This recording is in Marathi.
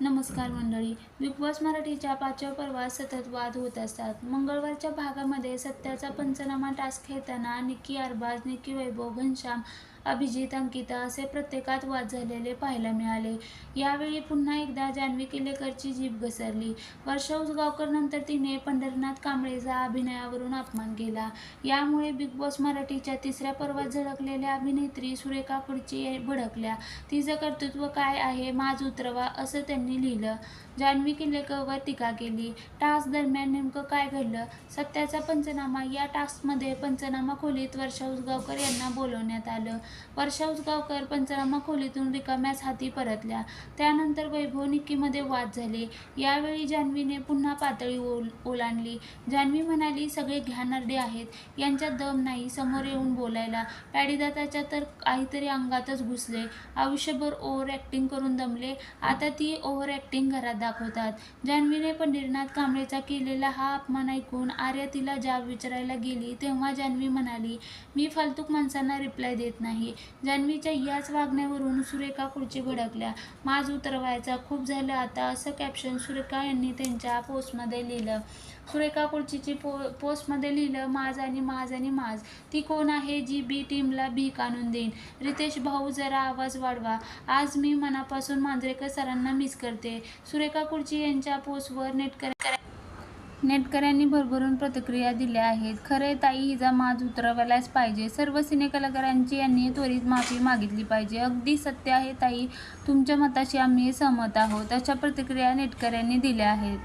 नमस्कार मंडळी. बिग बॉस मराठीच्या पाचव्या पर्वात सतत वाद होत असतात. मंगळवारच्या भागामध्ये सत्याचा पंचनामा टास्क खेळताना निक्की अरबाज निक्की वैभव घनश्याम अभिजित अंकिता असे प्रत्येकात वाद झालेले पाहायला मिळाले. यावेळी पुन्हा एकदा जान्हवी किल्लेकरची जीभ घसरली. वर्षा उसगावकर नंतर तिने पंढरनाथ कांबळेचा अभिनयावरून अपमान केला. यामुळे बिग बॉस मराठीच्या तिसऱ्या पर्वात झळकलेल्या अभिनेत्री सुरेखा खुर्ची भडकल्या. तिचं कर्तृत्व काय आहे? माज उतरवा असं त्यांनी लिहिलं. जान्हवी किल्लेकरवर टीका केली. टास्क दरम्यान नेमकं काय घडलं? सत्याचा पंचनामा या टास्कमध्ये पंचनामा खोलीत वर्षा उसगावकर यांना बोलवण्यात आलं. वर्षा उसगावकर पंचनामा खोलीतून रिकाम्याच हाती परतल्या. त्यानंतर वैभव निक्कीमध्ये वाद झाले. यावेळी जान्हवीने पुन्हा पातळी ओल ओलांडली. जान्हवी म्हणाली सगळे घ्यानर्डे आहेत. यांच्यात दम नाही. समोर येऊन बोलायला. पॅडीदाताच्या तर काहीतरी अंगातच घुसले. आयुष्यभर ओव्हर ॲक्टिंग करून दमले. आता ती ओव्हर ॲक्टिंग घरात दाखवतात. जान्हवीने पंढरीनाथ कांबळेचा केलेला हा अपमान ऐकून आर्या तिला जाब विचारायला गेली तेव्हा जान्हवी म्हणाली मी फालतूक माणसांना रिप्लाय देत नाही. जान्हवीच्या याच वागण्यावरून सुरेखा खुर्ची भडकल्या. माज उतरवायचा खूप झालं. आता असं कॅप्शन सुरेखा यांनी त्यांच्या पोस्टमध्ये लिहिलं. सुरेखा खुर्चीची पो पोस्टमध्ये लिहिलं माज आणि माज आणि माज. ती कोण आहे जी बी टीमला भीक आणून देईन? रितेश भाऊ जरा आवाज वाढवा. आज मी मनापासून मांजरेकर सरांना मिस करते. सुरेखा खुर्ची यांच्या पोस्टवर नेटकर नेटकऱ्यांनी भरभरून प्रतिक्रिया दिल्या आहेत. खरे ताई हिचा माज उतरवायलाच पाहिजे. सर्व सिनेकलाकारांची यांनी त्वरित माफी मागितली पाहिजे. अगदी सत्य आहे ताई तुमच्या मताशी आम्ही सहमत आहोत अशा प्रतिक्रिया नेटकऱ्यांनी दिल्या आहेत.